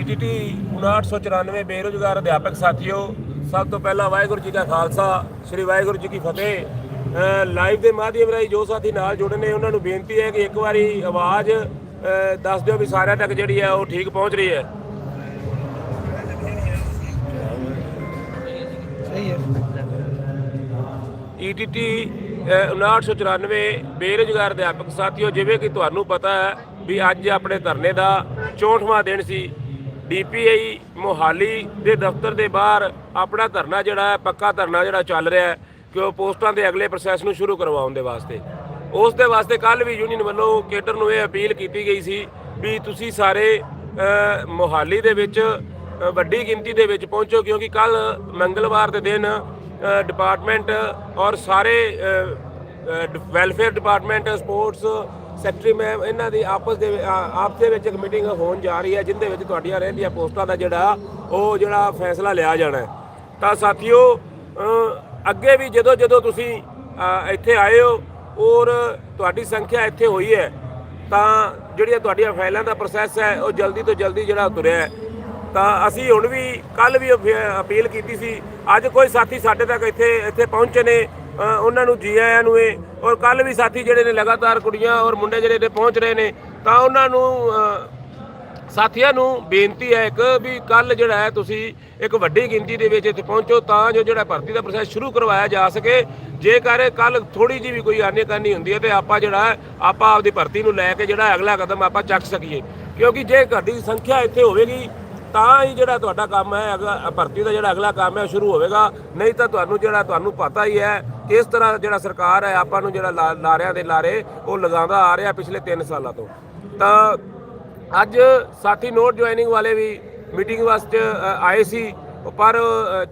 ਟੀਟੀਟੀ 5994 ਬੇਰੁਜ਼ਗਾਰ ਅਧਿਆਪਕ ਸਾਥੀਓ ਸਭ ਤੋਂ ਪਹਿਲਾਂ ਵਾਹਿਗੁਰੂ ਜੀ ਕਾ ਖਾਲਸਾ ਸ੍ਰੀ ਵਾਹਿਗੁਰੂ ਜੀ ਕੀ ਫਤਿਹ। ਲਾਈਵ ਦੇ ਮਾਧਿਅਮ ਰਾਹੀਂ ਜੋ ਸਾਥੀ ਨਾਲ ਜੁੜੇ ਨੇ ਉਹਨਾਂ ਨੂੰ ਬੇਨਤੀ ਹੈ ਕਿ ਇੱਕ ਵਾਰੀ ਆਵਾਜ਼ ਦੱਸ ਦਿਓ ਵੀ ਸਾਰਿਆਂ ਤੱਕ ਜਿਹੜੀ ਹੈ ਉਹ ਠੀਕ ਪਹੁੰਚ ਰਹੀ ਹੈ। ਸਹੀ ਹੈ। ਈਟੀਟੀ 5994 ਬੇਰੁਜ਼ਗਾਰ ਅਧਿਆਪਕ ਸਾਥੀਓ ਜਿਵੇਂ ਕਿ ਤੁਹਾਨੂੰ ਪਤਾ ਹੈ ਵੀ ਅੱਜ ਆਪਣੇ ਧਰਨੇ ਦਾ 64ਵਾਂ ਦਿਨ ਸੀ। ਡੀਪੀਆਈ ਮੋਹਾਲੀ ਦੇ ਦਫ਼ਤਰ ਦੇ ਬਾਹਰ ਆਪਣਾ ਧਰਨਾ ਜਿਹੜਾ ਹੈ, ਪੱਕਾ ਧਰਨਾ ਜਿਹੜਾ ਚੱਲ ਰਿਹਾ ਹੈ ਕਿ ਉਹ ਪੋਸਟਾਂ ਦੇ ਅਗਲੇ ਪ੍ਰੋਸੈਸ ਨੂੰ ਸ਼ੁਰੂ ਕਰਵਾਉਣ ਦੇ ਵਾਸਤੇ। ਉਸ ਦੇ ਵਾਸਤੇ ਕੱਲ ਵੀ ਯੂਨੀਅਨ ਵੱਲੋਂ ਕੇਡਰ ਨੂੰ ਇਹ ਅਪੀਲ ਕੀਤੀ ਗਈ ਸੀ ਵੀ ਤੁਸੀਂ ਸਾਰੇ ਮੋਹਾਲੀ ਦੇ ਵਿੱਚ ਵੱਡੀ ਗਿਣਤੀ ਦੇ ਵਿੱਚ ਪਹੁੰਚੋ ਕਿਉਂਕਿ ਕੱਲ ਮੰਗਲਵਾਰ ਦੇ ਦਿਨ ਡਿਪਾਰਟਮੈਂਟ ਔਰ ਸਾਰੇ welfare department, sports secretary ma'am ਇਹਨਾਂ ਦੀ ਆਪਸ ਦੇ ਆਪਸ ਦੇ ਵਿੱਚ ਇੱਕ ਮੀਟਿੰਗ ਹੋਣ ਜਾ ਰਹੀ ਹੈ, ਜਿੰਦੇ ਵਿੱਚ ਤੁਹਾਡੀਆਂ ਰਹਿੰਦੀਆਂ ਪੋਸਟਾਂ ਦਾ ਜਿਹੜਾ, ਉਹ ਜਿਹੜਾ ਫੈਸਲਾ ਲਿਆ ਜਾਣਾ ਤਾਂ ਸਾਥੀਓ ਅੱਗੇ ਵੀ ਜਦੋਂ ਜਦੋਂ ਤੁਸੀਂ ਇੱਥੇ ਆਏ ਹੋ, ਔਰ ਤੁਹਾਡੀ ਸੰਖਿਆ ਇੱਥੇ ਹੋਈ ਹੈ, ਤਾਂ ਜਿਹੜੀਆਂ ਤੁਹਾਡੀਆਂ ਫਾਈਲਾਂ ਦਾ ਪ੍ਰੋਸੈਸ ਹੈ, ਉਹ ਜਲਦੀ ਤੋਂ ਜਲਦੀ ਜਿਹੜਾ ਤੁਰਿਆ ਤਾਂ ਅਸੀਂ ਹੁਣ ਵੀ ਕੱਲ ਵੀ ਅਪੀ- ਅਪੀਲ ਕੀਤੀ ਸੀ, ਅੱਜ ਕੋਈ ਸਾਥੀ ਸਾਡੇ ਤੱਕ ਇੱਥੇ ਇੱਥੇ ਪਹੁੰਚੇ ਨੇ ਉਹਨਾਂ ਨੂੰ ਜੀ ਆਇਆਂ ਨੂੰ ਇਹ ਔਰ ਕੱਲ ਵੀ ਸਾਥੀ ਜਿਹੜੇ ਨੇ ਲਗਾਤਾਰ ਕੁੜੀਆਂ ਔਰ ਮੁੰਡੇ ਜਿਹੜੇ ਨੇ ਪਹੁੰਚ ਰਹੇ ਨੇ, ਤਾਂ ਉਹਨਾਂ ਨੂੰ ਸਾਥੀਆਂ ਨੂੰ ਬੇਨਤੀ ਹੈ ਇੱਕ ਵੀ ਕੱਲ ਜਿਹੜਾ ਹੈ ਤੁਸੀਂ ਇੱਕ ਵੱਡੀ ਗਿਣਤੀ ਦੇ ਵਿੱਚ ਇੱਥੇ ਪਹੁੰਚੋ ਤਾਂ ਜੋ ਜਿਹੜਾ ਭਰਤੀ ਦਾ ਪ੍ਰੋਸੈਸ ਸ਼ੁਰੂ ਕਰਵਾਇਆ ਜਾ ਸਕੇ। ਜੇਕਰ ਕੱਲ ਥੋੜੀ ਜੀ ਵੀ ਕੋਈ ਆਨੇਕਾਨੀ ਹੁੰਦੀ ਹੈ ਤੇ ਆਪਾਂ ਜਿਹੜਾ ਆਪਾਂ ਆਪਦੀ ਭਰਤੀ ਨੂੰ ਲੈ ਕੇ ਜਿਹੜਾ ਅਗਲਾ ਕਦਮ ਆਪਾਂ ਚੱਕ ਸਕੀਏ। ਕਿਉਂਕਿ ਜੇ ਤੁਹਾਡੀ ਸੰਖਿਆ ਇੱਥੇ ਹੋਵੇਗੀ ਤਾਂ ਹੀ ਜਿਹੜਾ ਤੁਹਾਡਾ ਕੰਮ ਹੈ, ਅਗਲਾ ਭਰਤੀ ਦਾ ਜਿਹੜਾ ਅਗਲਾ ਕੰਮ ਹੈ, ਉਹ ਸ਼ੁਰੂ ਹੋਵੇਗਾ। ਨਹੀਂ ਤਾਂ ਤੁਹਾਨੂੰ ਜਿਹੜਾ, ਤੁਹਾਨੂੰ ਪਤਾ ਹੀ ਹੈ ਕਿਸ ਤਰ੍ਹਾਂ ਜਿਹੜਾ ਸਰਕਾਰ ਹੈ, ਆਪਾਂ ਨੂੰ ਜਿਹੜਾ ਲਾ- ਲਾਰਿਆਂ ਦੇ ਲਾਰੇ, ਉਹ ਲਗਾਉਂਦਾ ਆ ਰਿਹਾ ਪਿਛਲੇ 3 ਸਾਲਾਂ ਤੋਂ। ਤਾਂ ਅੱਜ ਸਾਥੀ ਨੋਟ ਜੁਆਇਨਿੰਗ ਵਾਲੇ ਵੀ ਮੀਟਿੰਗ ਵਾਸਤੇ ਆਏ ਸੀ। ਪਰ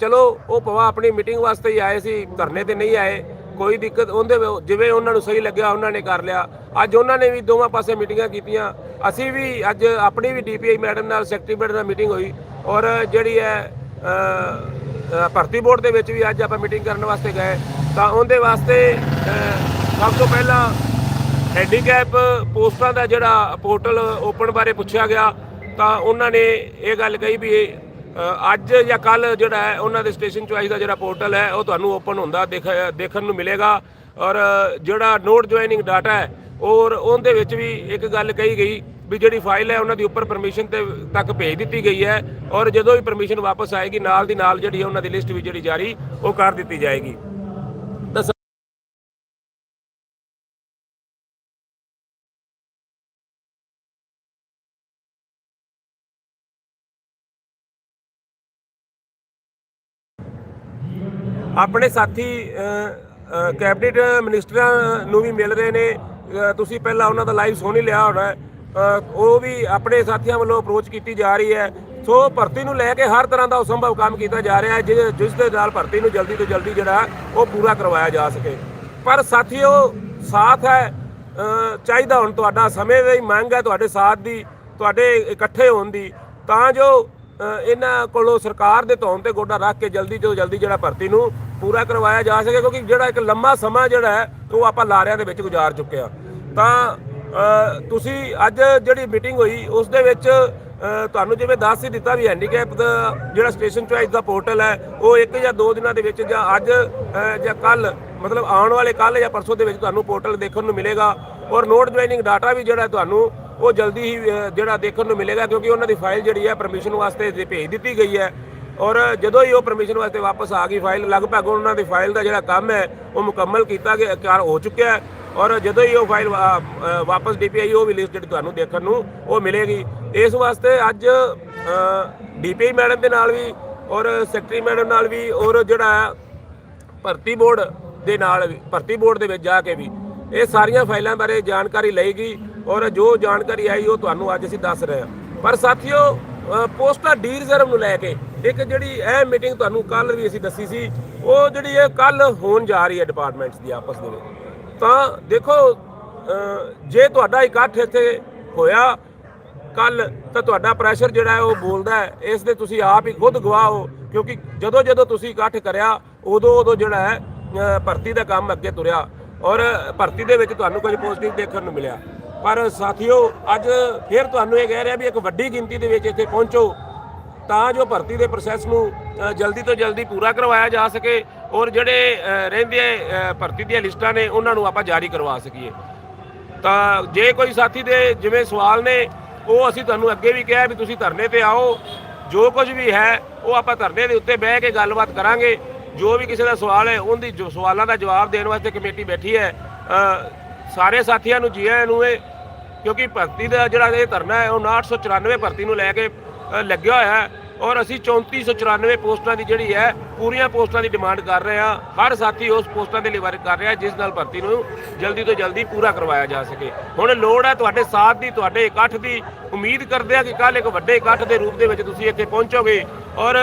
ਚਲੋ, ਉਹ ਭਵਾ ਆਪਣੀ ਮੀਟਿੰਗ ਵਾਸਤੇ ਹੀ ਆਏ ਸੀ, ਧਰਨੇ ਤੇ ਨਹੀਂ ਆਏ। ਕੋਈ ਦਿੱਕਤ ਉਹਦੇ ਵ- ਜਿਵੇਂ ਉਹਨਾਂ ਨੂੰ ਸਹੀ ਲੱਗਿਆ, ਉਹਨਾਂ ਨੇ ਕਰ ਲਿਆ। ਅੱਜ ਉਹਨਾਂ ਨੇ ਵੀ ਦੋਵਾਂ ਪਾਸੇ ਮੀਟਿੰਗਾਂ ਕੀਤੀਆਂ। ਅਸੀਂ ਵੀ ਅੱਜ ਆਪਣੀ ਵੀ ਡੀਪੀਆਈ ਮੈਡਮ ਨਾਲ ਸੈਕਟਰੀ ਮੈਡਮ ਨਾਲ ਮੀਟਿੰਗ ਹੋਈ ਔਰ ਜਿਹੜੀ ਹੈ ਭਰਤੀ ਬੋਰਡ ਦੇ ਵਿੱਚ ਵੀ ਅੱਜ ਆਪਾਂ ਮੀਟਿੰਗ ਕਰਨ ਵਾਸਤੇ ਗਏ। ਤਾਂ ਉਹਦੇ ਵਾਸਤੇ ਸਭ ਤੋਂ ਪਹਿਲਾਂ ਹੈਂਡੀਕੈਪ ਪੋਸਟਾਂ ਦਾ ਜਿਹੜਾ ਪੋਰਟਲ ਓਪਨ ਬਾਰੇ ਪੁੱਛਿਆ ਗਿਆ। ਤਾਂ ਉਹਨਾਂ ਨੇ ਇਹ ਗੱਲ ਕਹੀ ਵੀ ਅੱਜ ਜਾਂ ਕੱਲ ਜਿਹੜਾ ਹੈ, ਉਹਨਾਂ ਦੇ ਸਟੇਸ਼ਨ ਚੁਆਇਸ ਦਾ ਜਿਹੜਾ ਪੋਰਟਲ ਹੈ, ਉਹ ਤੁਹਾਨੂੰ ਓਪਨ ਹੁੰਦਾ, ਦੇਖ- ਦੇਖਣ ਨੂੰ ਮਿਲੇਗਾ। ਔਰ ਜਿਹੜਾ ਨੋਟ ਜੁਆਇਨਿੰਗ ਡਾਟਾ ਹੈ, ਔਰ ਉਹਦੇ ਵਿੱਚ ਵੀ ਇੱਕ ਗੱਲ ਕਹੀ ਗਈ ਵੀ ਜਿਹੜੀ ਫਾਈਲ ਹੈ, ਉਹਨਾਂ ਦੀ ਉੱਪਰ ਪਰਮਿਸ਼ਨ ਤੇ ਤੱਕ ਭੇਜ ਦਿੱਤੀ ਗਈ ਹੈ। ਔਰ ਜਦੋਂ ਵੀ ਪਰਮਿਸ਼ਨ ਵਾਪਸ ਆਏਗੀ, ਨਾਲ ਦੀ ਨਾਲ ਜਿਹੜੀ ਹੈ, ਉਹਨਾਂ ਦੀ ਲਿਸਟ ਵੀ ਜਿਹੜੀ ਜਾਰੀ, ਉਹ ਕਰ ਦਿੱਤੀ ਜਾਏਗੀ। ਆਪਣੇ ਸਾਥੀ ਕੈਬਨਿਟ ਮਿਨਿਸਟਰਾਂ ਨੂੰ ਵੀ ਮਿਲ ਰਹੇ ਨੇ। ਤੁਸੀਂ ਪਹਿਲਾਂ ਉਹਨਾਂ ਦਾ ਲਾਈਵ ਸੁਣ ਹੀ ਲਿਆ ਹੋਣਾ ਉਹ ਵੀ ਆਪਣੇ ਸਾਥੀਆਂ ਵੱਲੋਂ ਅਪਰੋਚ ਕੀਤੀ ਜਾ ਰਹੀ ਹੈ। ਸੋ ਭਰਤੀ ਨੂੰ ਲੈ ਕੇ ਹਰ ਤਰ੍ਹਾਂ ਦਾ ਸੰਭਵ ਕੰਮ ਕੀਤਾ ਜਾ ਰਿਹਾ ਹੈ, ਜਿਸ ਦੇ ਨਾਲ ਭਰਤੀ ਨੂੰ ਜਲਦੀ ਤੋਂ ਜਲਦੀ ਜਿਹੜਾ, ਉਹ ਪੂਰਾ ਕਰਵਾਇਆ ਜਾ ਸਕੇ। ਪਰ ਸਾਥੀਓ, ਸਾਥ ਹੈ ਚਾਹੀਦਾ ਹੁਣ ਤੁਹਾਡਾ, ਸਮੇਂ ਦੀ ਮੰਗ ਹੈ ਤੁਹਾਡੇ ਸਾਥ ਦੀ, ਤੁਹਾਡੇ ਇਕੱਠੇ ਹੋਣ ਦੀ। ਤਾਂ ਜੋ ਇਹਨਾਂ ਕੋਲੋਂ ਸਰਕਾਰ ਦੇ ਧੌਣ ਤੇ ਗੋਡਾ ਰੱਖ ਕੇ ਜਲਦੀ ਤੋਂ ਜਲਦੀ ਜਿਹੜਾ ਭਰਤੀ ਨੂੰ ਪੂਰਾ ਕਰਵਾਇਆ ਜਾ ਸਕੇ, ਕਿਉਂਕਿ ਜਿਹੜਾ ਇੱਕ ਲੰਮਾ ਸਮਾਂ ਜਿਹੜਾ ਹੈ, ਉਹ ਆਪਾਂ ਲਾਰਿਆਂ ਦੇ ਵਿੱਚ ਗੁਜ਼ਾਰ ਚੁੱਕੇ ਆ ਤਾਂ ਤੁਸੀਂ ਅੱਜ ਜਿਹੜੀ ਮੀਟਿੰਗ ਹੋਈ, ਉਸ ਦੇ ਵਿੱਚ ਤੁਹਾਨੂੰ ਜਿਵੇਂ ਦੱਸ ਹੀ ਦਿੱਤਾ ਵੀ ਹੈਂਡੀਕੈਪ ਦਾ ਜਿਹੜਾ ਸਟੇਸ਼ਨ ਚੁਆਇਸ ਦਾ ਪੋਰਟਲ ਹੈ, ਉਹ ਇੱਕ ਜਾਂ ਦੋ ਦਿਨਾਂ ਦੇ ਵਿੱਚ ਜਾਂ ਅੱਜ ਜਾਂ ਕੱਲ ਮਤਲਬ ਆਉਣ ਵਾਲੇ ਕੱਲ ਜਾਂ ਪਰਸੋਂ ਦੇ ਵਿੱਚ ਤੁਹਾਨੂੰ ਪੋਰਟਲ ਦੇਖਣ ਨੂੰ ਮਿਲੇਗਾ। ਔਰ ਨੋਟ ਜੁਆਇਨਿੰਗ ਡਾਟਾ ਵੀ ਜਿਹੜਾ ਤੁਹਾਨੂੰ, ਉਹ ਜਲਦੀ ਹੀ ਜਿਹੜਾ ਦੇਖਣ ਨੂੰ ਮਿਲੇਗਾ, ਕਿਉਂਕਿ ਉਹਨਾਂ ਦੀ ਫਾਈਲ ਜਿਹੜੀ ਹੈ, ਪਰਮਿਸ਼ਨ ਵਾਸਤੇ ਭੇਜ ਦਿੱਤੀ ਗਈ ਹੈ। ਔਰ ਜਦੋਂ ਹੀ ਉਹ ਪਰਮਿਸ਼ਨ ਵਾਸਤੇ ਵਾਪਸ ਆ ਗਈ ਫਾਈਲ ਲਗਭਗ ਉਹਨਾਂ ਦੀ ਫਾਈਲ ਦਾ ਜਿਹੜਾ ਕੰਮ ਹੈ ਉਹ ਮੁਕੰਮਲ ਕੀਤਾ ਗਿਆ ਕਾਰ ਹੋ ਚੁੱਕਿਆ ਹੈ। ਔਰ ਜਦੋਂ ਹੀ ਉਹ ਫਾਈਲ ਵਾ- ਅ, ਵਾਪਸ ਡੀਪੀਆਈ ਉਹ ਵੀ ਲਿਸਟ ਜਿਹੜੀ ਤੁਹਾਨੂੰ ਦੇਖਣ ਨੂੰ ਉਹ ਮਿਲੇਗੀ। ਇਸ ਵਾਸਤੇ ਅੱਜ ਡੀਪੀਆਈ ਮੈਡਮ ਦੇ ਨਾਲ ਵੀ ਔਰ ਸੈਕਟਰੀ ਮੈਡਮ ਨਾਲ ਵੀ ਔਰ ਜਿਹੜਾ ਭਰਤੀ ਬੋਰਡ ਦੇ ਨਾਲ ਵੀ ਭਰਤੀ ਬੋਰਡ ਦੇ ਵਿੱਚ ਜਾ ਕੇ ਵੀ ਇਹ ਸਾਰੀਆਂ ਫਾਈਲਾਂ ਬਾਰੇ ਜਾਣਕਾਰੀ ਲਏਗੀ। ਔਰ ਜੋ ਜਾਣਕਾਰੀ ਆਈ ਉਹ ਤੁਹਾਨੂੰ ਅੱਜ ਅਸੀਂ ਦੱਸ ਰਹੇ ਹਾਂ। ਪਰ ਸਾਥੀਓ ਪੋਸਟਾ ਡੀ ਰਿਜ਼ਰਵ ਨੂੰ ਲੈ ਕੇ ਇੱਕ ਜਿਹੜੀ ਇਹ ਮੀਟਿੰਗ ਤੁਹਾਨੂੰ ਕੱਲ ਵੀ ਅਸੀਂ ਦੱਸੀ ਸੀ, ਉਹ ਜਿਹੜੀ ਇਹ ਕੱਲ ਹੋਣ ਜਾ ਰਹੀ ਹੈ ਡਿਪਾਰਟਮੈਂਟਸ ਦੀ ਆਪਸ ਦੇ ਵਿੱਚ। ਤਾਂ ਦੇਖੋ ਜੇ ਤੁਹਾਡਾ ਇਕੱਠ ਇੱਥੇ ਹੋਇਆ ਕੱਲ ਤਾਂ ਤੁਹਾਡਾ ਪ੍ਰੈਸ਼ਰ ਜਿਹੜਾ ਹੈ ਉਹ ਬੋਲਦਾ ਹੈ। ਇਸ ਦੇ ਤੁਸੀਂ ਆਪ ਹੀ ਖੁਦ ਗਵਾਹ ਹੋ, ਕਿਉਂਕਿ ਜਦੋਂ ਜਦੋਂ ਤੁਸੀਂ ਇਕੱਠ ਕਰਿਆ ਉਦੋਂ ਉਦੋਂ ਜਿਹੜਾ ਹੈ ਭਰਤੀ ਦਾ ਕੰਮ ਅੱਗੇ ਤੁਰਿਆ। ਔਰ ਭਰਤੀ ਦੇ ਵਿੱਚ ਤੁਹਾਨੂੰ ਕੁਝ ਪੋਜ਼ਿਟਿਵ ਦੇਖਣ ਨੂੰ ਮਿਲਿਆ। ਪਰ ਸਾਥੀਓ ਅੱਜ ਫਿਰ ਤੁਹਾਨੂੰ ਇਹ ਕਹਿ ਰਿਹਾ ਵੀ ਇੱਕ ਵੱਡੀ ਗਿਣਤੀ ਦੇ ਵਿੱਚ ਇੱਥੇ ਪਹੁੰਚੋ ਤਾਂ ਜੋ ਭਰਤੀ ਦੇ ਪ੍ਰੋਸੈਸ ਨੂੰ ਜਲਦੀ ਤੋਂ ਜਲਦੀ ਪੂਰਾ ਕਰਵਾਇਆ ਜਾ ਸਕੇ ਔਰ ਜਿਹੜੇ ਰਹਿੰਦੇ ਅ, ਭਰਤੀ ਦੀਆਂ ਲਿਸਟਾਂ ਨੇ ਉਹਨਾਂ ਨੂੰ ਆਪਾਂ ਜਾਰੀ ਕਰਵਾ ਸਕੀਏ। ਤਾਂ ਜੇ ਕੋਈ ਸਾਥੀ ਦੇ ਜਿਵੇਂ ਸਵਾਲ ਨੇ ਉਹ ਅਸੀਂ ਤੁਹਾਨੂੰ ਅੱਗੇ ਵੀ ਕਿਹਾ ਵੀ ਤੁਸੀਂ ਧਰਨੇ ਤੇ ਆਓ ਜੋ ਕੁਝ ਵੀ ਹੈ ਉਹ ਆਪਾਂ ਧਰਨੇ ਦੇ ਉੱਤੇ ਬਹਿ ਕੇ ਗੱਲਬਾਤ ਕਰਾਂਗੇ। ਜੋ ਵੀ ਕਿਸੇ ਦਾ ਸਵਾਲ ਹੈ ਉਹਦੀ ਜੋ ਸਵਾਲਾਂ ਦਾ ਜਵਾਬ ਦੇਣ ਵਾਸਤੇ ਕਮੇਟੀ ਬੈਠੀ ਹੈ ਸਾਰੇ ਸਾਥੀਆਂ ਨੂੰ ਜੀ ਆਇਆਂ ਨੂੰ ਇਹ, ਕਿਉਂਕਿ ਭਰਤੀ ਦਾ ਜਿਹੜਾ ਇਹ ਧਰਨਾ ਹੈ, ਉਹ 994 ਭਰਤੀ ਨੂੰ ਲੈ ਕੇ ਲੱਗਿਆ ਹੋਇਆ ਹੈ ਔਰ ਅਸੀਂ 3494 ਪੋਸਟਾਂ ਦੀ ਜਿਹੜੀ ਹੈ, ਪੂਰੀਆਂ ਪੋਸਟਾਂ ਦੀ ਡਿਮਾਂਡ ਕਰ ਰਹੇ ਹਾਂ। ਹਰ ਸਾਥੀ ਉਸ ਪੋਸਟਾਂ ਦੇ ਲਈ ਵਰਕ ਕਰ ਰਿਹਾ ਜਿਸ ਨਾਲ ਭਰਤੀ ਨੂੰ ਜਲਦੀ ਤੋਂ ਜਲਦੀ ਪੂਰਾ ਕਰਵਾਇਆ ਜਾ ਸਕੇ। ਹੁਣ ਲੋੜ ਹੈ ਤੁਹਾਡੇ ਸਾਥ ਦੀ, ਤੁਹਾਡੇ ਇਕੱਠ ਦੀ। ਉਮੀਦ ਕਰਦੇ ਹਾਂ ਕਿ ਕੱਲ ਇੱਕ ਵੱਡੇ ਇਕੱਠ ਦੇ ਰੂਪ ਦੇ ਵਿੱਚ ਤੁਸੀਂ ਇੱਥੇ ਪਹੁੰਚੋਗੇ ਔਰ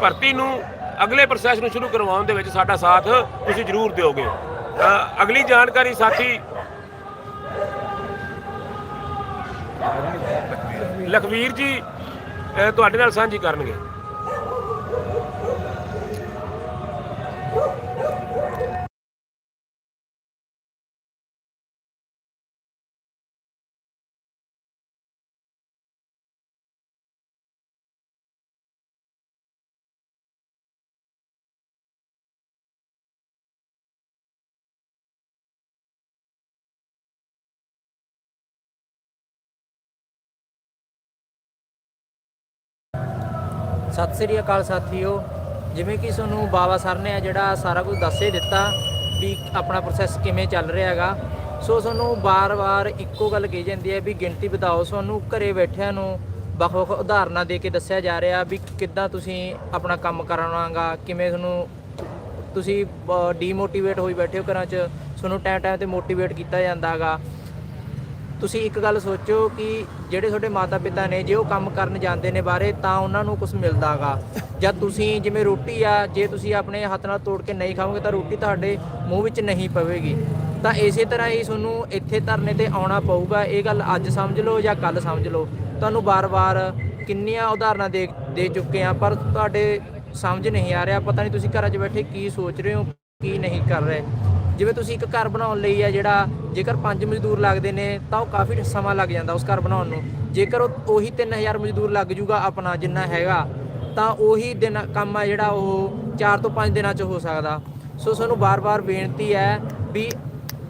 ਭਰਤੀ ਨੂੰ ਅਗਲੇ ਪ੍ਰੋਸੈਸ ਨੂੰ ਸ਼ੁਰੂ ਕਰਵਾਉਣ ਦੇ ਵਿੱਚ ਸਾਡਾ ਸਾਥ ਤੁਸੀਂ ਜ਼ਰੂਰ ਦਿਓਗੇ। ਅਗਲੀ ਜਾਣਕਾਰੀ ਸਾਥੀ ਲਖਵੀਰ ਜੀ ਤੁਹਾਡੇ ਨਾਲ ਸਾਂਝੀ ਕਰਨਗੇ। ਸਤਿ ਸ੍ਰੀ ਅਕਾਲ ਸਾਥੀਓ, ਜਿਵੇਂ ਕਿ ਤੁਹਾਨੂੰ ਬਾਬਾ ਸਰ ਨੇ ਜਿਹੜਾ ਸਾਰਾ ਕੁਝ ਦੱਸ ਹੀ ਦਿੱਤਾ ਵੀ ਆਪਣਾ ਪ੍ਰੋਸੈਸ ਕਿਵੇਂ ਚੱਲ ਰਿਹਾ ਹੈਗਾ। ਸੋ ਤੁਹਾਨੂੰ ਬਾਰ-ਬਾਰ ਇੱਕੋ ਗੱਲ ਕਹੀ ਜਾਂਦੀ ਹੈ ਵੀ ਗਿਣਤੀ ਵਧਾਓ। ਤੁਹਾਨੂੰ ਘਰੇ ਬੈਠਿਆਂ ਨੂੰ ਵੱਖ-ਵੱਖ ਉਦਾਹਰਨਾਂ ਦੇ ਕੇ ਦੱਸਿਆ ਜਾ ਰਿਹਾ ਵੀ ਕਿੱਦਾਂ ਤੁਸੀਂ ਆਪਣਾ ਕੰਮ ਕਰਨਾਗਾ ਕਿਵੇਂ ਤੁਹਾਨੂੰ ਤੁਸੀਂ ਡੀਮੋਟੀਵੇਟ ਹੋਈ ਬੈਠੇ ਹੋ ਘਰਾਂ 'ਚ, ਤੁਹਾਨੂੰ ਟਾਈਮ ਟਾਈਮ ਤੇ ਮੋਟੀਵੇਟ ਕੀਤਾ ਜਾਂਦਾਗਾ। ਤੁਸੀਂ ਇੱਕ ਗੱਲ ਸੋਚੋ ਕਿ ਜਿਹੜੇ ਤੁਹਾਡੇ ਮਾਤਾ-ਪਿਤਾ ਨੇ, ਜੇ ਉਹ ਕੰਮ ਕਰਨ ਜਾਂਦੇ ਨੇ ਬਾਹਰੇ, ਤਾਂ ਉਹਨਾਂ ਨੂੰ ਕੁਝ ਮਿਲਦਾਗਾ। ਜਾਂ ਤੁਸੀਂ ਜਿਵੇਂ ਰੋਟੀ ਆ, ਜੇ ਤੁਸੀਂ ਆਪਣੇ ਹੱਥ ਨਾਲ ਤੋੜ ਕੇ ਨਹੀਂ ਖਾਓਗੇ ਤਾਂ ਰੋਟੀ ਤੁਹਾਡੇ ਮੂੰਹ ਵਿੱਚ ਨਹੀਂ ਪਵੇਗੀ। ਤਾਂ ਇਸੇ ਤਰ੍ਹਾਂ ਹੀ ਤੁਹਾਨੂੰ ਇੱਥੇ ਧਰਨੇ ਤੇ ਆਉਣਾ ਪਊਗਾ। ਇਹ ਗੱਲ ਅੱਜ ਸਮਝ ਲਓ ਜਾਂ ਕੱਲ ਸਮਝ ਲਓ। ਤੁਹਾਨੂੰ ਬਾਰ-ਬਾਰ ਕਿੰਨੀਆਂ ਉਦਾਹਰਨਾਂ ਦੇ ਦੇ ਚੁੱਕੇ ਆ, ਪਰ ਤੁਹਾਡੇ ਸਮਝ ਨਹੀਂ ਆ ਰਿਹਾ। ਪਤਾ ਨਹੀਂ ਤੁਸੀਂ ਘਰਾਂ 'ਚ ਬੈਠੇ ਕੀ ਸੋਚ ਰਹੇ ਹੋ, ਕੀ ਨਹੀਂ ਕਰ ਰਹੇ। ਜਿਵੇਂ ਤੁਸੀਂ ਇੱਕ ਘਰ ਬਣਾਉਣ ਲਈ ਆ ਜਿਹੜਾ ਜੇਕਰ ਪੰਜ ਮਜ਼ਦੂਰ ਲੱਗਦੇ ਨੇ, ਤਾਂ ਉਹ ਕਾਫੀ ਸਮਾਂ ਲੱਗ ਜਾਂਦਾ ਉਸ ਘਰ ਬਣਾਉਣ ਨੂੰ। ਜੇਕਰ ਉਹ ਉਹੀ 3000 ਮਜ਼ਦੂਰ ਲੱਗ ਜੂਗਾ ਆਪਣਾ ਜਿੰਨਾ ਹੈਗਾ, ਤਾਂ ਉਹੀ ਦਿਨ ਕੰਮ ਆ ਜਿਹੜਾ ਉਹ 4 ਤੋਂ 5 ਦਿਨਾਂ 'ਚ ਹੋ ਸਕਦਾ। ਸੋ ਸਾਨੂੰ ਬਾਰ-ਬਾਰ ਬੇਨਤੀ ਹੈ ਵੀ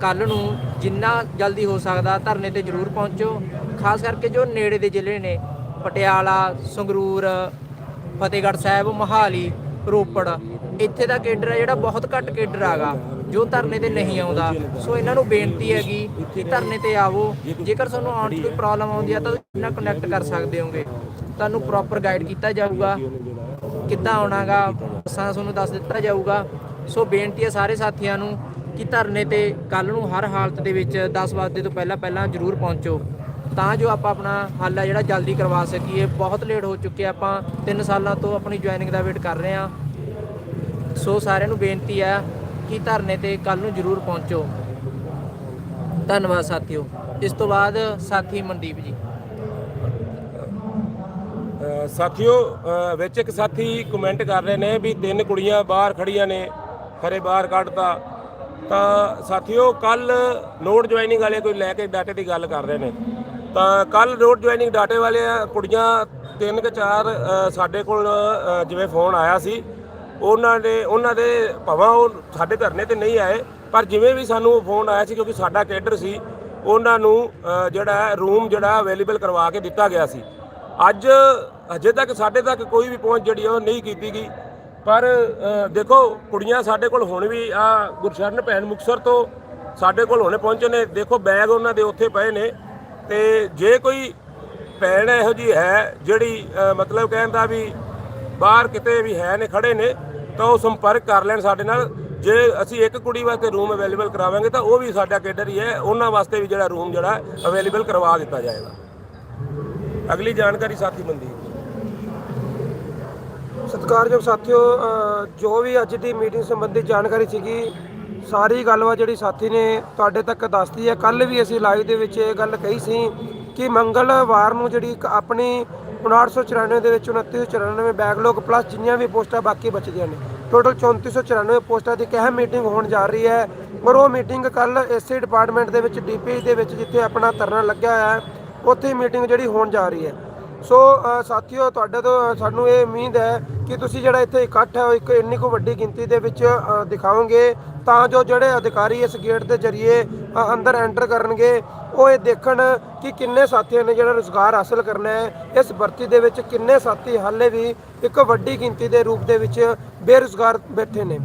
ਕੱਲ ਨੂੰ ਜਿੰਨਾ ਜਲਦੀ ਹੋ ਸਕਦਾ ਧਰਨੇ ਤੇ ਜ਼ਰੂਰ ਪਹੁੰਚੋ। ਖਾਸ ਕਰਕੇ ਜੋ ਨੇੜੇ ਦੇ ਜ਼ਿਲ੍ਹੇ ਨੇ, ਪਟਿਆਲਾ, ਸੰਗਰੂਰ, ਫਤਿਹਗੜ੍ਹ ਸਾਹਿਬ, ਮੋਹਾਲੀ, ਰੋਪੜ, ਇੱਥੇ ਦਾ ਕੇਡਰ ਹੈ ਜਿਹੜਾ ਬਹੁਤ ਘੱਟ ਕੇਡਰ ਆਗਾ। ਜੋ ਧਰਨੇ ਤੇ ਨਹੀਂ ਆਉਂਦਾ। ਸੋ ਇਹਨਾਂ ਨੂੰ ਬੇਨਤੀ ਹੈਗੀ ਕਿ ਧਰਨੇ ਤੇ ਆਵੋ। ਜੇਕਰ ਤੁਹਾਨੂੰ ਆਉਣ 'ਚ ਕੋਈ ਪ੍ਰੋਬਲਮ ਆਉਂਦੀ ਹੈ ਤਾਂ ਤੁਸੀਂ ਇਹਨਾਂ ਕਨੈਕਟ ਕਰ ਸਕਦੇ ਹੋਗੇ। ਤੁਹਾਨੂੰ ਪ੍ਰੋਪਰ ਗਾਈਡ ਕੀਤਾ ਜਾਊਗਾ। ਕਿੱਦਾਂ ਆਉਣਾਗਾ, ਬੱਸਾਂ ਤੁਹਾਨੂੰ ਦੱਸ ਦਿੱਤਾ ਜਾਊਗਾ। ਸੋ ਬੇਨਤੀ ਹੈ ਸਾਰੇ ਸਾਥੀਆਂ ਨੂੰ ਕਿ ਧਰਨੇ ਤੇ ਕੱਲ ਨੂੰ ਹਰ ਹਾਲਤ ਦੇ ਵਿੱਚ 10 ਵਜੇ ਤੋਂ ਪਹਿਲਾਂ ਪਹਿਲਾਂ ਜ਼ਰੂਰ ਪਹੁੰਚੋ। ਤਾਂ ਜੋ ਆਪਾਂ ਆਪਣਾ ਹੱਲ ਆ ਜਿਹੜਾ ਜਲਦੀ ਕਰਵਾ ਸਕੀਏ। ਬਹੁਤ ਲੇਟ ਹੋ ਚੁੱਕੇ ਆਪਾਂ। 3 ਸਾਲਾਂ ਤੋਂ ਆਪਣੀ ਜੁਆਇਨਿੰਗ ਦਾ ਵੇਟ ਕਰ ਰਹੇ ਹਾਂ ਸੋ ਸਾਰਿਆਂ ਨੂੰ ਬੇਨਤੀ ਹੈ ਕਿ ਧਰਨੇ ਤੇ ਕੱਲ ਨੂੰ ਜ਼ਰੂਰ ਪਹੁੰਚੋ। ਧੰਨਵਾਦ ਸਾਥੀਓ। ਇਸ ਤੋਂ ਬਾਅਦ ਸਾਥੀ ਮਨਦੀਪ ਜੀ। ਸਾਥੀਓ ਵਿੱਚ ਇੱਕ ਸਾਥੀ ਕਮੈਂਟ ਕਰ ਰਹੇ ਨੇ ਵੀ ਤਿੰਨ ਕੁੜੀਆਂ ਬਾਹਰ ਖੜੀਆਂ ਨੇ, ਖਰੇ ਬਾਹਰ ਕੱਢਤਾ। ਤਾਂ ਸਾਥੀਓ ਕੱਲ ਨੋਟ ਜੁਆਇਨਿੰਗ ਵਾਲੇ ਕੋਈ ਲੈ ਕੇ ਡਾਟੇ ਦੀ ਗੱਲ ਕਰ ਰਹੇ ਨੇ। ਤਾਂ ਕੱਲ ਨੋਟ ਜੁਆਇਨਿੰਗ ਡਾਟੇ ਵਾਲੇ ਕੁੜੀਆਂ ਤਿੰਨ ਕਿ ਚਾਰ ਸਾਡੇ ਕੋਲ ਜਿਵੇਂ ਫੋਨ ਆਇਆ ਸੀ ਉਹਨਾਂ ਦੇ ਉਹਨਾਂ ਦੇ ਭਾਵੇਂ ਉਹ ਸਾਡੇ ਧਰਨੇ ਤੇ ਨਹੀਂ ਆਏ। ਪਰ ਜਿਵੇਂ ਵੀ ਸਾਨੂੰ ਫੋਨ ਆਇਆ ਸੀ ਕਿਉਂਕਿ ਸਾਡਾ ਕੇਡਰ ਸੀ ਉਹਨਾਂ ਨੂੰ ਜਿਹੜਾ ਰੂਮ ਜਿਹੜਾ ਅਵੇਲੇਬਲ ਕਰਵਾ ਕੇ ਦਿੱਤਾ ਗਿਆ ਸੀ। ਅੱਜ ਅਜੇ ਤੱਕ ਸਾਡੇ ਤੱਕ ਕੋਈ ਵੀ ਪਹੁੰਚ ਜਿਹੜੀ ਆ ਉਹ ਨਹੀਂ ਕੀਤੀ ਗਈ। ਪਰ ਦੇਖੋ ਕੁੜੀਆਂ ਸਾਡੇ ਕੋਲ ਹੁਣ ਵੀ ਆ ਗੁਰਸ਼ਰਨ ਭੈਣ ਮੁਕਸਰ ਤੋਂ ਸਾਡੇ ਕੋਲ ਹੁਣੇ ਪਹੁੰਚੇ ਨੇ। ਦੇਖੋ ਬੈਗ ਉਹਨਾਂ ਦੇ ਉੱਥੇ ਪਏ ਨੇ। ਤੇ ਜੇ ਕੋਈ ਭੈਣ ਇਹੋ ਜੀ ਹੈ ਜਿਹੜੀ ਅ, ਮਤਲਬ ਕਹਿੰਦਾ ਵੀ ਬਾਹਰ ਕਿਤੇ ਵੀ ਹੈ ਨੇ ਖੜੇ ਨੇ ਤਾਂ ਉਹ ਸੰਪਰਕ ਕਰ ਲੈਣ ਸਾਡੇ ਨਾਲ। ਜੇ ਅਸੀਂ ਇੱਕ ਕੁੜੀ ਵਾਸਤੇ ਰੂਮ ਅਵੇਲੇਬਲ ਕਰਾਵਾਂਗੇ ਤਾਂ ਉਹ ਵੀ ਸਾਡਾ ਕੇਡਰ ਹੀ ਹੈ। ਉਹਨਾਂ ਵਾਸਤੇ ਵੀ ਜਿਹੜਾ ਰੂਮ ਜਿਹੜਾ ਅਵੇਲੇਬਲ ਕਰਵਾ ਦਿੱਤਾ ਜਾਏਗਾ। ਅਗਲੀ ਜਾਣਕਾਰੀ ਸਾਥੀ ਮੰਦੀ ਸਤਿਕਾਰਯੋਗ ਸਾਥੀਓ ਅ, ਜੋ ਵੀ ਅੱਜ ਦੀ ਮੀਟਿੰਗ ਸੰਬੰਧੀ ਜਾਣਕਾਰੀ ਸੀਗੀ ਸਾਰੀ ਗੱਲਬਾਤ ਜਿਹੜੀ ਸਾਥੀ ਨੇ ਤੁਹਾਡੇ ਤੱਕ ਦੱਸਤੀ ਹੈ। ਕੱਲ ਵੀ ਅਸੀਂ ਲਾਈਵ ਦੇ ਵਿੱਚ ਇਹ ਗੱਲ ਕਹੀ ਸੀ ਕਿ ਮੰਗਲਵਾਰ ਨੂੰ ਜਿਹੜੀ ਇੱਕ ਆਪਣੀ 5994 ਦੇ ਵਿੱਚ 2994 ਬੈਕਲੌਗ ਪਲੱਸ ਜਿੰਨੀਆਂ ਵੀ ਪੋਸਟਾਂ ਬਾਕੀ ਬਚਦੀਆਂ ਨੇ ਟੋਟਲ 3494 ਪੋਸਟਾਂ ਦੀ ਇੱਕ ਅਹਿਮ ਮੀਟਿੰਗ ਹੋਣ ਜਾ ਰਹੀ ਹੈ, ਪਰ ਉਹ ਮੀਟਿੰਗ ਕੱਲ ਇਸੇ ਡਿਪਾਰਟਮੈਂਟ ਦੇ ਵਿੱਚ ਡੀਪੀ ਦੇ ਵਿੱਚ ਜਿੱਥੇ ਆਪਣਾ ਧਰਨਾ ਲੱਗਿਆ ਹੋਇਆ ਹੈ, ਉੱਥੇ ਮੀਟਿੰਗ ਜਿਹੜੀ ਹੋਣ ਜਾ ਰਹੀ ਹੈ। ਸੋ ਸਾਥੀਓ, ਤੁਹਾਡੇ ਤੋਂ ਸਾਨੂੰ ਇਹ ਉਮੀਦ ਹੈ ਕਿ ਤੁਸੀਂ ਜਿਹੜਾ ਇੱਥੇ ਇਕੱਠ ਹੈ, ਉਹ ਇੱਕ ਇੰਨੀ ਕੁ ਵੱਡੀ ਗਿਣਤੀ ਦੇ ਵਿੱਚ ਦਿਖਾਓਗੇ। ਤਾਂ ਜੋ ਜਿਹੜੇ ਅਧਿਕਾਰੀ ਇਸ ਗੇਟ ਦੇ ਜ਼ਰੀਏ ਅੰਦਰ ਐਂਟਰ ਕਰਨਗੇ, ਉਹ ਇਹ ਦੇਖਣ ਕਿ ਕਿੰਨੇ ਸਾਥੀਆਂ ਨੇ ਜਿਹੜਾ ਰੋਜ਼ਗਾਰ ਹਾਸਲ ਕਰਨਾ ਹੈ। ਇਸ ਭਰਤੀ ਦੇ ਵਿੱਚ ਕਿੰਨੇ ਸਾਥੀ ਹਾਲੇ ਵੀ ਇੱਕ ਵੱਡੀ ਗਿਣਤੀ ਦੇ ਰੂਪ ਦੇ ਵਿੱਚ ਬੇਰੁਜ਼ਗਾਰ ਬੈਠੇ ਨੇ।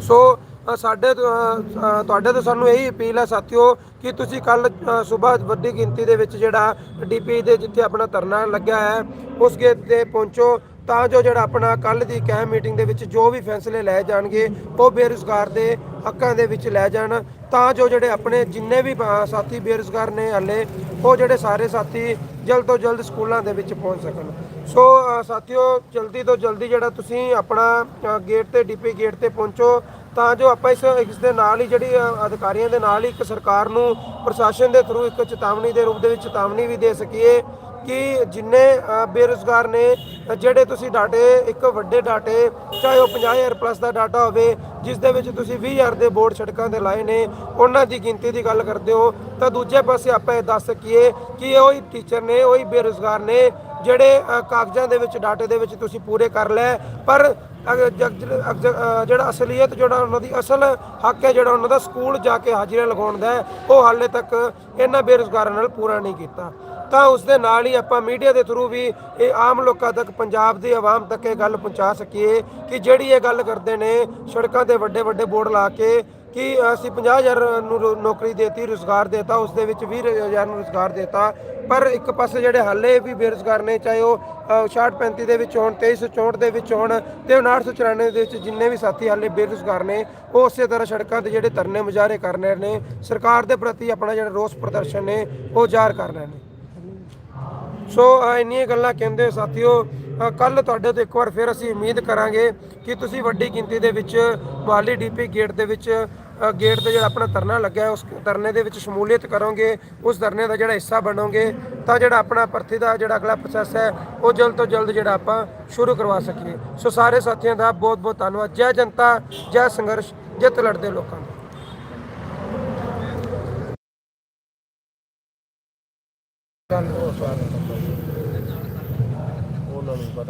ਸੋ ਸਾਡੇ ਤੋਂ, ਤੁਹਾਡੇ ਤੋਂ ਸਾਨੂੰ ਇਹੀ ਅਪੀਲ ਹੈ ਸਾਥੀਓ ਕਿ ਤੁਸੀਂ ਕੱਲ ਸਵੇਰ ਵੱਡੀ ਗਿਣਤੀ ਦੇ ਵਿੱਚ ਜਿਹੜਾ ਡੀਪੀ ਦੇ ਜਿੱਥੇ ਆਪਣਾ ਧਰਨਾ ਲੱਗਿਆ ਹੈ ਉਸ ਗੇਟ ਤੇ ਪਹੁੰਚੋ ਤਾਂ ਜੋ ਜਿਹੜਾ ਆਪਣਾ ਕੱਲ ਦੀ ਕੈਮ ਮੀਟਿੰਗ ਦੇ ਵਿੱਚ ਜੋ ਵੀ ਫੈਸਲੇ ਲਏ ਜਾਣਗੇ ਉਹ ਬੇਰੁਜ਼ਗਾਰ ਦੇ ਹੱਕਾਂ ਦੇ ਵਿੱਚ ਲੈ ਜਾਣ ਤਾਂ ਜੋ ਜਿਹੜੇ ਆਪਣੇ ਜਿੰਨੇ ਵੀ ਸਾਥੀ ਬੇਰੁਜ਼ਗਾਰ ਨੇ ਹਲੇ ਉਹ ਜਿਹੜੇ ਸਾਰੇ ਸਾਥੀ ਜਲਦ ਤੋਂ ਜਲਦ ਸਕੂਲਾਂ ਦੇ ਵਿੱਚ ਪਹੁੰਚ ਸਕਣ। ਸੋ ਸਾਥੀਓ ਜਲਦੀ ਤੋਂ ਜਲਦੀ ਜਿਹੜਾ ਤੁਸੀਂ ਆਪਣਾ ਗੇਟ ਤੇ ਡੀਪੀ ਗੇਟ ਤੇ ਪਹੁੰਚੋ ਤਾਂ ਜੋ ਆਪਾਂ ਇਸ ਇਸ ਦੇ ਨਾਲ ਹੀ ਜਿਹੜੀ ਅਧਿਕਾਰੀਆਂ ਦੇ ਨਾਲ ਹੀ ਇੱਕ ਸਰਕਾਰ ਨੂੰ ਪ੍ਰਸ਼ਾਸਨ ਦੇ ਥਰੂ ਇੱਕ ਚੇਤਾਵਨੀ ਦੇ ਰੂਪ ਦੇ ਵਿੱਚ ਚੇਤਾਵਨੀ ਵੀ ਦੇ ਸਕੀਏ ਕਿ ਜਿੰਨੇ ਅ, ਬੇਰੁਜ਼ਗਾਰ ਨੇ ਜਿਹੜੇ ਤੁਸੀਂ ਡਾਟੇ ਇੱਕ ਵੱਡੇ ਡਾਟੇ ਚਾਹੇ ਉਹ 50000 ਪਲੱਸ ਦਾ ਡਾਟਾ ਹੋਵੇ ਜਿਸ ਦੇ ਵਿੱਚ ਤੁਸੀਂ 20000 ਦੇ ਬੋਰਡ ਸੜਕਾਂ ਦੇ ਲਾਏ ਨੇ ਉਹਨਾਂ ਦੀ ਗਿਣਤੀ ਦੀ ਗੱਲ ਕਰਦੇ ਹੋ ਤਾਂ ਦੂਜੇ ਪਾਸੇ ਆਪਾਂ ਇਹ ਦੱਸ ਸਕੀਏ ਕਿ ਇਹ ਉਹੀ ਟੀਚਰ ਨੇ ਉਹੀ ਬੇਰੁਜ਼ਗਾਰ ਨੇ ਜਿਹੜੇ ਕਾਗਜ਼ਾਂ ਦੇ ਵਿੱਚ, ਡਾਟੇ ਦੇ ਵਿੱਚ ਤੁਸੀਂ ਪੂਰੇ ਕਰ ਲਏ, ਪਰ ਜਿਹੜਾ ਅਸਲੀਅਤ, ਜਿਹੜਾ ਉਹਨਾਂ ਦੀ ਅਸਲ ਹੱਕ ਹੈ, ਜਿਹੜਾ ਉਹਨਾਂ ਦਾ ਸਕੂਲ ਜਾ ਕੇ ਹਾਜ਼ਰੀਆਂ ਲਗਾਉਣ ਦਾ ਉਹ ਹਾਲੇ ਤੱਕ ਇਹਨਾਂ ਬੇਰੁਜ਼ਗਾਰਾਂ ਨਾਲ ਪੂਰਾ ਨਹੀਂ ਕੀਤਾ। ਤਾਂ ਉਸ ਦੇ ਨਾਲ ਹੀ ਆਪਾਂ ਮੀਡੀਆ ਦੇ ਥਰੂ ਵੀ ਇਹ ਆਮ ਲੋਕਾਂ ਤੱਕ, ਪੰਜਾਬ ਦੀ ਆਵਾਮ ਤੱਕ ਇਹ ਗੱਲ ਪਹੁੰਚਾ ਸਕੀਏ ਕਿ ਜਿਹੜੀ ਇਹ ਗੱਲ ਕਰਦੇ ਨੇ, ਸੜਕਾਂ ਤੇ ਵੱਡੇ ਵੱਡੇ ਬੋਰਡ ਲਾ ਕੇ ਕਿ ਅਸੀਂ 50000 ਨੂੰ ਰੋ- ਨੌਕਰੀ ਦੇਤੀ ਰੋਜ਼ਗਾਰ ਦੇਤਾ ਉਸ ਦੇ ਵਿੱਚ 20000 ਨੂੰ ਰੋਜ਼ਗਾਰ ਦੇਤਾ। ਪਰ ਇੱਕ ਪਾਸੇ ਜਿਹੜੇ ਹਾਲੇ ਵੀ ਬੇਰੁਜ਼ਗਾਰ ਨੇ ਚਾਹੇ ਉਹ ਅ, 66 35 ਦੇ ਵਿੱਚ ਹੋਣ 2364 ਦੇ ਵਿੱਚ ਹੋਣ ਤੇ 5994 ਦੇ ਵਿੱਚ ਜਿੰਨੇ ਵੀ ਸਾਥੀ ਹਾਲੇ ਬੇਰੁਜ਼ਗਾਰ ਨੇ ਉਹ ਉਸੇ ਤਰ੍ਹਾਂ ਸੜਕਾਂ ਤੇ ਜਿਹੜੇ ਧਰਨੇ ਮੁਜ਼ਾਹਰੇ ਕਰ ਰਹੇ ਨੇ ਸਰਕਾਰ ਦੇ ਪ੍ਰਤੀ ਆਪਣਾ ਜਿਹੜਾ ਰੋਸ ਪ੍ਰਦਰਸ਼ਨ ਨੇ ਉਹ ਜ਼ਾਹਰ ਕਰ ਰਹੇ ਨੇ। ਸੋ ਅ, ਇੰਨੀਆਂ ਗੱਲਾਂ ਕਹਿੰਦੇ ਹੋਏ ਸਾਥੀਓ ਕੱਲ ਤੁਹਾਡੇ ਤੋਂ ਇੱਕ ਵਾਰ ਫਿਰ ਅਸੀਂ ਉਮੀਦ ਕਰਾਂਗੇ ਕਿ ਤੁਸੀਂ ਵੱਡੀ ਗਿਣਤੀ ਦੇ ਵਿੱਚ ਮੋਹਾਲੀ ਡੀਪੀ ਗੇਟ ਦੇ ਵਿੱਚ ਗੇਟ ਤੇ ਜਿਹੜਾ ਆਪਣਾ ਧਰਨਾ ਲੱਗਿਆ, ਉਸ ਧਰਨੇ ਦੇ ਵਿੱਚ ਸ਼ਮੂਲੀਅਤ ਕਰੋਗੇ, ਉਸ ਧਰਨੇ ਦਾ ਜਿਹੜਾ ਹਿੱਸਾ ਬਣੋਗੇ, ਤਾਂ ਜਿਹੜਾ ਆਪਣਾ ਭਰਤੀ ਦਾ ਜਿਹੜਾ ਅਗਲਾ ਪ੍ਰੋਸੈਸ ਹੈ, ਉਹ ਜਲਦ ਤੋਂ ਜਲਦ ਜਿਹੜਾ ਆਪਾਂ ਸ਼ੁਰੂ ਕਰਵਾ ਸਕੀਏ। ਸੋ ਸਾਰੇ ਸਾਥੀਆਂ ਦਾ ਬਹੁਤ ਬਹੁਤ ਧੰਨਵਾਦ। ਜੈ ਜਨਤਾ, ਜੈ ਸੰਘਰਸ਼, ਜਿੱਤ ਲੜਦੇ ਲੋਕਾਂ ਦੀ।